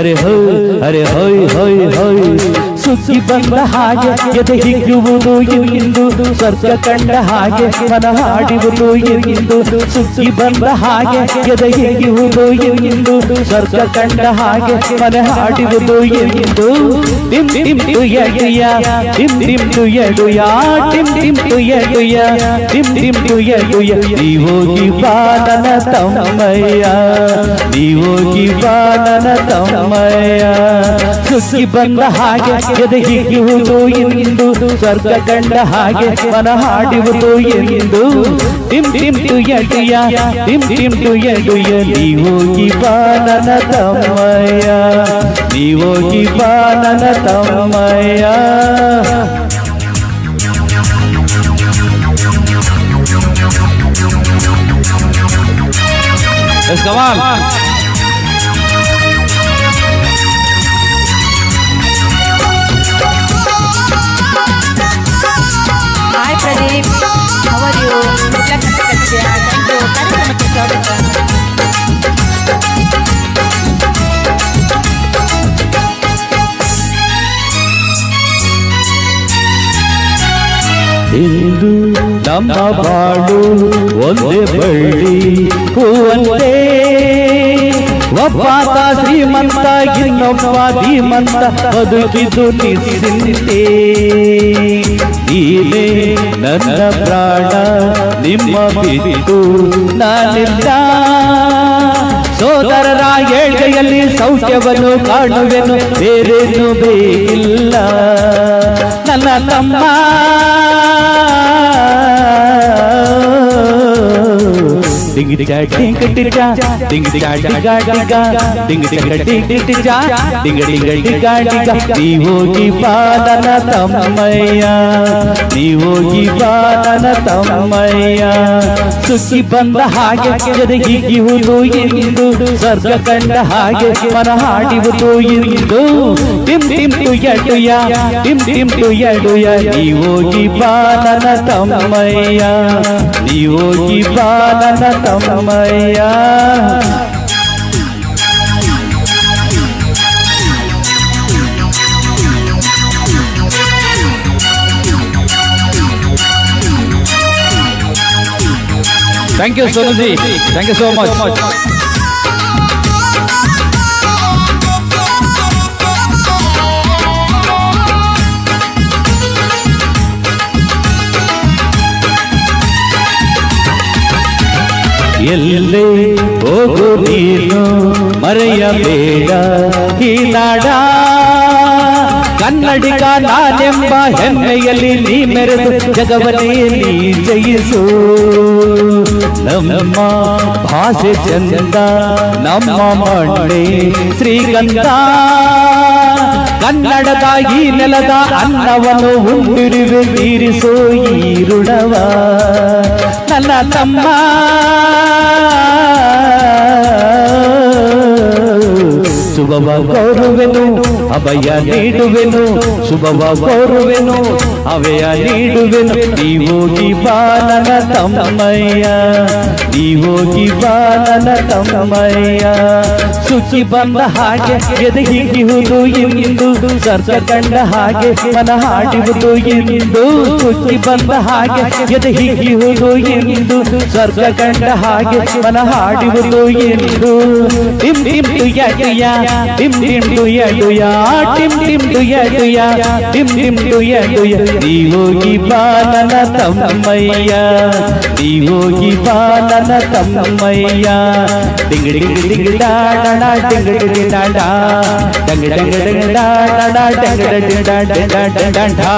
अरे हो अरे होय होय होय ಸುಖಿ ಬಂದ ಹಾಗೆ ಎದೆ ಹಿಗ್ಗುವುದು ಇಂದು ಸ್ವರ್ಗ ಕಂಡ ಹಾಗೆ ಮನ ಹಾಡುವುದು ಇಂದು ಸುಖಿ ಬಂದ ಹಾಗೆ ಎದೆ ಹಿಗ್ಗುವುದು ಇಂದು ಸ್ವರ್ಗ ಕಂಡ ಹಾಗೆ ಮನ ಹಾಡುವುದು ಇಂದು ಟಿಮ್ ಟಿಮ್ ಟು ಎಡುಯ ಟಿಮ್ ಟಿಮ್ ಟು ಎಡುಯ ಟಿಮ್ ಟಿಮ್ ಟು ಎಡುಯ ಟಿಮ್ ಟಿಮ್ ಟು ಎಡುಯ ನೀ ಹೋಗಿ ಬಾ ತಮ್ಮಯ್ಯ ನೀ ಹೋಗಿ ಬಾ ತಮ್ಮಯ್ಯ ಸುಖಿ ಬಂದ ಹಾಗೆ ಎದೆ ಹಿಗ್ಗುವುದು ಎಂದು ಸ್ವರ್ಗ ಕಂಡ ಹಾಗೆ ಮನ ಹಾಡುವುದು ಎಂದು ಟಿಮ್ ಟಿಮ್ ಟುಯ ಟುಯ ಟಿಮ್ ಟಿಮ್ ಟುಯ ಟುಯ ನೀವೋಗಿ ಬಾನನ ತಮ್ಮಯ್ಯ ನೀವೋಗಿ ಬಾನನ ತಮ್ಮಯ್ಯ Let's go on. Hi Pradeep hour you ಕಟ್ಟಿದೆಯಾ ಒಂದು ಕಾರ್ಯಕ್ರಮಕ್ಕೆ ಸ್ವಾಗತ ಇಂದು ನಮ್ಮ ಬಾಳು ಒಂದೇ ಬಳ್ಳಿ ಹೂವಂತೆ ಒಬ್ಬಾತ ಶ್ರೀಮಂತ ಇನ್ನೊಬ್ಬ ಧೀಮಂತ ಬದುಕಿದು ನಿಂತೆ ನೀನೇ ನನ್ನ ಪ್ರಾಣ ನಿಮ್ಮ ಬಿಟ್ಟು ನಾನಿಲ್ಲ ಸೋದರರ ಏಳ್ಗೆಯಲ್ಲಿ ಸೌಖ್ಯವನ್ನು ಕಾಣುವೆನು ಬೇರೇನು ಬೇಕಿಲ್ಲ. ನನ್ನ ತಮ್ಮ. Ding ಡಿಗ ding ಡಿಗ ding ಡಿಗ ಡಿಗ ಡಿಗ ding ಡಿಗ ding ಡಿಗ ding ಡಿಗ ಡಿಗ ಡಿಗ ನೀವೋಗಿ ಬಾಲನ ತಮ್ಮಯ್ಯ ನೀವೋಗಿ ಬಾಲನ ತಮ್ಮಯ್ಯ ಸುಖಿ ಬಂದ ಹಾಗೆ ಎದೆ ಹಿಗ್ಗುವುದು ಎಂದು ಸ್ವರ್ಗ ಕಂಡ ಹಾಗೆ ಮನ ಹಾಡುವುದು ಎಂದು ಟಿಮ್ ಟಿಮ್ ಟುಯ ಟುಯ ಟಿಮ್ ಟಿಮ್ ಟುಯ ಟುಯ ನೀವೋಗಿ ಬಾಲನ ತಮ್ಮಯ್ಯ ನೀವೋಗಿ ಬಾಲನ tâm mây Thank you, Sonuji. Thank you so much. ಎಲ್ಲೇ ಹೋಗು ನೀನು? ಮರೆಯಬೇಡ ಈ ನಾಡ ಕನ್ನಡಿಗ ನಾನೆಂಬ ಹೆಮ್ಮೆಯಲ್ಲಿ ನೀ ಮೆರೆದು ಜಗವನೇ ನೀ ಜಯಿಸು. ನಮ್ಮ ಭಾಷೆ ಚಂದ, ನಮ್ಮ ಮಣ್ಣೆ ಶ್ರೀಗಂಧ. ಕನ್ನಡದ ಈ ನೆಲದ ಅನ್ನವನ್ನು ಉಂಡಿರುವೆ ತೀರಿಸೋ ಈ ಋಣವ. నన్న తమ్మ శుభవ గౌరువెను అభయ నీడువెను శుభవ గౌరువెను ಅಭಯ ನೀಡುವೆನು ನೀವೋಗಿ ಬಾಲನ ತಮ್ಮಯ್ಯ ನೀವೋಗಿ ಬಾಲನ ತಮ್ಮಯ್ಯ ಶುಚಿ ಬಂದ ಹಾಗೆ ಎದೆ ಹಿಗ್ಗುವುದು ಇಂದು ಸ್ವರ್ಗ ಕಂಡ ಹಾಗೆ ಮನ ಹಾಡುವುದು ಇಂದು ಶುಚಿ ಬಂದ ಹಾಗೆ ಎದೆ ಹಿಗ್ಗುವುದು ಇಂದು ಸ್ವರ್ಗ ಕಂಡ ಹಾಗೆ ಮನ ಹಾಡುವುದು ಎಂದು ಟಿಮ್ ಟಿಮ್ ಟುಯ ಟುಯ ಟಿಮ್ ಟಿಮ್ ಟುಯ ಟುಯ ಟಿಮ್ ಟಿಮ್ ಟುಯ ಟುಯ ಟಿಮ್ ಟಿಮ್ ಟುಯ దివోగి పాలన తమ్మయ్య దివోగి పాలన తమ్మయ్య. డింగిడి డింగిడి డాడా డింగిడి డాడా డంగి డంగి డంగి డాడా డంగి డంగి డాడా డాడా